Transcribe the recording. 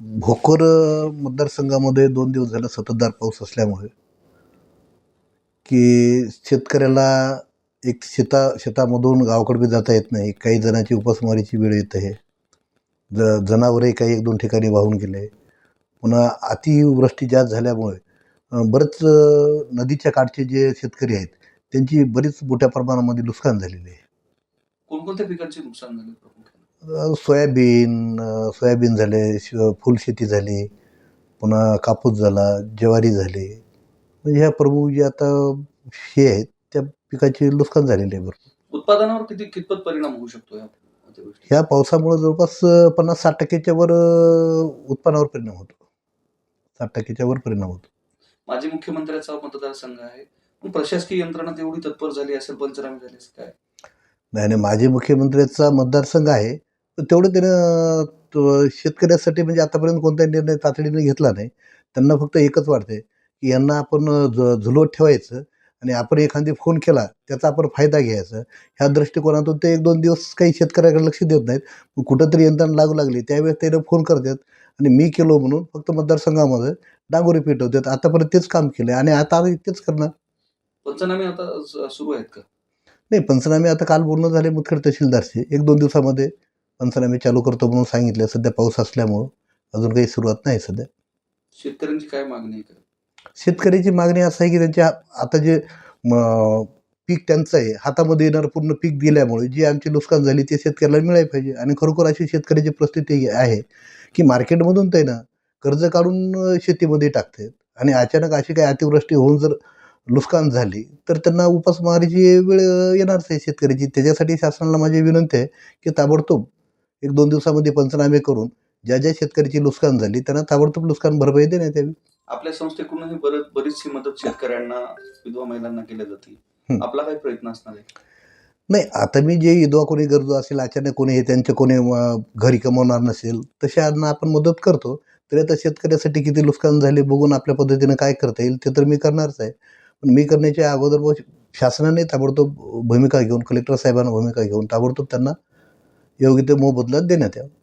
भोकर मतदारसंघामध्ये दोन दिवस झालं सततधार पाऊस असल्यामुळे की शेतकऱ्याला एक शेता शेतामधून गावाकडे बी जाता येत नाही. काही जणांची उपासमारीची वेळ येत आहे. ज जनावरही काही एक दोन ठिकाणी वाहून गेले. पुन्हा अतिवृष्टी जास्त झाल्यामुळे बरंच नदीच्या काठचे जे शेतकरी आहेत त्यांची बरीच मोठ्या प्रमाणामध्ये नुकसान झालेली आहे. कोणकोणत्या पिकांचे नुकसान झाले सोयाबीन सोयाबीन झाले श फुलशेती झाली पुन्हा कापूस झाला ज्वारी झाली. म्हणजे ह्या प्रमुख जे आता हे आहेत त्या पिकाचे नुकसान झालेले आहे भरपूर. उत्पादनावर किती कितपत परिणाम होऊ शकतो या ह्या पावसामुळे जवळपास पन्नास साठ टक्क्याच्या वर अ, उत्पन्नावर परिणाम होतो. साठ टक्क्याच्या वर परिणाम होतो. माजी मुख्यमंत्र्याचा मतदारसंघ आहे. पण प्रशासकीय यंत्रणा तेवढी तत्पर झाली असेल पंचनामे झाले असेल काय? नाही नाही माजी मुख्यमंत्र्याचा मतदारसंघ आहे. तेवढं त्यानं तो शेतकऱ्यासाठी म्हणजे आतापर्यंत कोणताही निर्णय तातडीने घेतला नाही. त्यांना फक्त एकच वाटते की यांना आपण ज झुलवत ठेवायचं आणि आपण एखादी फोन केला त्याचा आपण फायदा घ्यायचा. ह्या दृष्टिकोनातून ते एक दोन दिवस काही शेतकऱ्याकडे लक्ष देत नाहीत. मग कुठंतरी यंत्रणा लागू लागली त्यावेळेस त्याला फोन करतात आणि मी केलो म्हणून फक्त मतदारसंघामध्ये डांगोरी पेटवतात. आतापर्यंत तेच काम केलं आणि आता आम्ही तेच करणार. पंचनामे आता सुरू आहेत का? नाही पंचनामे आता काल बोलणं झाले मुदखेड तहसीलदारशी एक दोन दिवसामध्ये पंचनामे चालू करतो म्हणून सांगितलं. सध्या पाऊस असल्यामुळं अजून काही सुरुवात नाही सध्या. शेतकऱ्यांची काय मागणी आहे का? शेतकऱ्याची मागणी असं आहे की त्यांच्या आता जे म, पीक त्यांचं आहे हातामध्ये येणारं पूर्ण पीक दिल्यामुळे जी आमची नुकसान झाली ते शेतकऱ्याला मिळायला पाहिजे. आणि खरोखर अशी शेतकऱ्याची परिस्थिती आहे की मार्केटमधून ते ना कर्ज काढून अ, शेतीमध्ये टाकतात आणि अचानक अशी काही अतिवृष्टी होऊन जर नुकसान झाली तर त्यांना उपासमारीची वेळ अ, येणारच आहे शेतकऱ्याची. त्याच्यासाठी शासनाला माझी विनंती आहे की ताबडतोब एक दोन दिवसामध्ये पंचनामे करून ज्या ज्या शेतकऱ्याची नुकसान झाली त्यांना ताबडतोब नुकसान भरपाई देण्यात यावी. आपल्या संस्थेकडूनही बरं बरीचशी मदत शेतकऱ्यांना विधवा महिलांना केल्या जाते. आपला काय प्रयत्न असणार आहे? नाही आता मी जे विधवा कोणी गरजू असेल अचानक कोणी हे त्यांचे कोणी घरी कमवणार नसेल तशांना आपण मदत करतो. तरी आता शेतकऱ्यासाठी किती नुकसान झाले बघून आपल्या पद्धतीनं काय करता येईल ते तर मी करणारच आहे. पण मी करण्याच्या अगोदर शासनाने ताबडतोब भूमिका घेऊन कलेक्टर साहेबांना भूमिका घेऊन ताबडतोब त्यांना योग्य ते मोबदला देण्यात यावा.